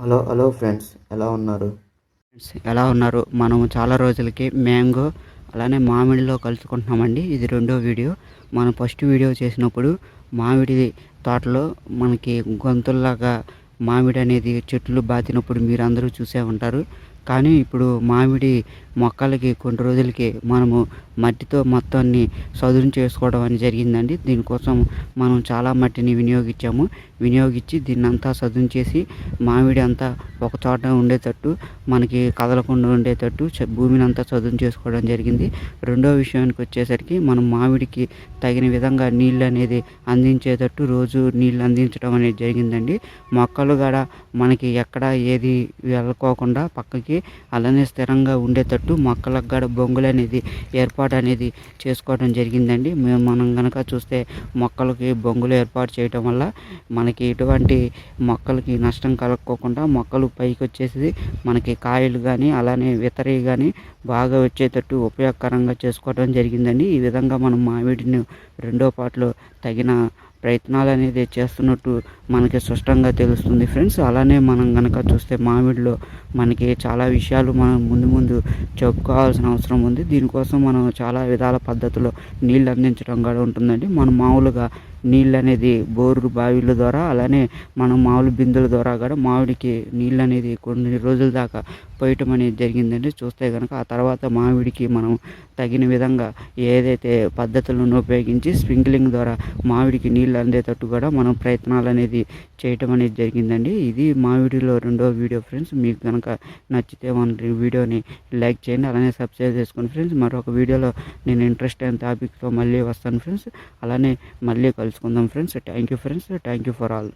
Hello hello friends ఎలా ఉన్నారు? Friends ఎలా ఉన్నారు? మనము చాలా రోజులకి మ్యాంగో అలానే మామిడిలో కలుసుకుంటున్నామండి. ఇది రెండో వీడియో. మనం ఫస్ట్ వీడియో చేసినప్పుడు మామిడి తోటలో మనకి గొంతుల్లాగా మామిడి అనేది చెట్లు బాతినప్పుడు మీరు అందరూ చూసే ఉంటారు. కానీ ఇప్పుడు మామిడి మొక్కలకి కొన్ని రోజులకి మనము మట్టితో మొత్తాన్ని సదును చేసుకోవడం అని జరిగిందండి. దీనికోసం మనం చాలా మట్టిని వినియోగించాము. వినియోగించి దీన్ని అంతా సదును చేసి మామిడి అంతా ఒక చోట ఉండేటట్టు మనకి కదలకుండా ఉండేటట్టు భూమిని అంతా చదును చేసుకోవడం జరిగింది. రెండో విషయానికి వచ్చేసరికి మనం మామిడికి తగిన విధంగా నీళ్ళు అనేది అందించేటట్టు రోజు నీళ్ళు అందించడం అనేది జరిగిందండి. మొక్కలు కూడా మనకి ఎక్కడ ఏది వెళ్ళకోకుండా పక్కకి అలానే స్థిరంగా ఉండేటట్టు మొక్కలకు కూడా బొంగులు అనేది ఏర్పాటు అనేది చేసుకోవడం జరిగిందండి. మేము మనం కనుక చూస్తే మొక్కలకి బొంగులు ఏర్పాటు చేయటం వల్ల మనకి ఎటువంటి మొక్కలకి నష్టం కలగకోకుండా మొక్కలు పైకి వచ్చేసి మనకి కాయలు కానీ అలానే వితరి కానీ బాగా వచ్చేటట్టు ఉపయోగకరంగా చేసుకోవడం జరిగిందండి. ఈ విధంగా మనం మామిడిని రెండో పాటలో తగిన ప్రయత్నాలు అనేది చేస్తున్నట్టు మనకి స్పష్టంగా తెలుస్తుంది ఫ్రెండ్స్. అలానే మనం కనుక చూస్తే మామిడిలో మనకి చాలా విషయాలు మనం ముందు ముందు చెప్పుకోవాల్సిన అవసరం ఉంది. దీనికోసం మనం చాలా విధాల పద్ధతిలో నీళ్ళు అందించడం కూడా ఉంటుందండి. మనం మామూలుగా నీళ్ళు అనేది బోరు బావిల ద్వారా అలానే మనం మామూలు బిందుల ద్వారా కూడా మామిడికి నీళ్ళు అనేది కొన్ని రోజుల దాకా పోయటం అనేది జరిగిందండి. చూస్తే కనుక ఆ తర్వాత మామిడికి మనం తగిన విధంగా ఏదైతే పద్ధతులను ఉపయోగించి స్ప్రింక్లింగ్ ద్వారా మామిడికి నీళ్ళు అందేటట్టు కూడా మనం ప్రయత్నాలు అనేది చేయటం అనేది జరిగిందండి. ఇది మామిడిలో రెండో వీడియో ఫ్రెండ్స్. మీకు కనుక నచ్చితే మన వీడియోని లైక్ చేయండి. అలానే సబ్స్క్రైబ్ చేసుకోండి ఫ్రెండ్స్ మరొక వీడియోలో నేను ఇంట్రెస్ట్ అయిన టాపిక్తో మళ్ళీ వస్తాను ఫ్రెండ్స్. అలానే మళ్ళీ కలుసుకుందాం friends. Thank you friends. Thank you for all.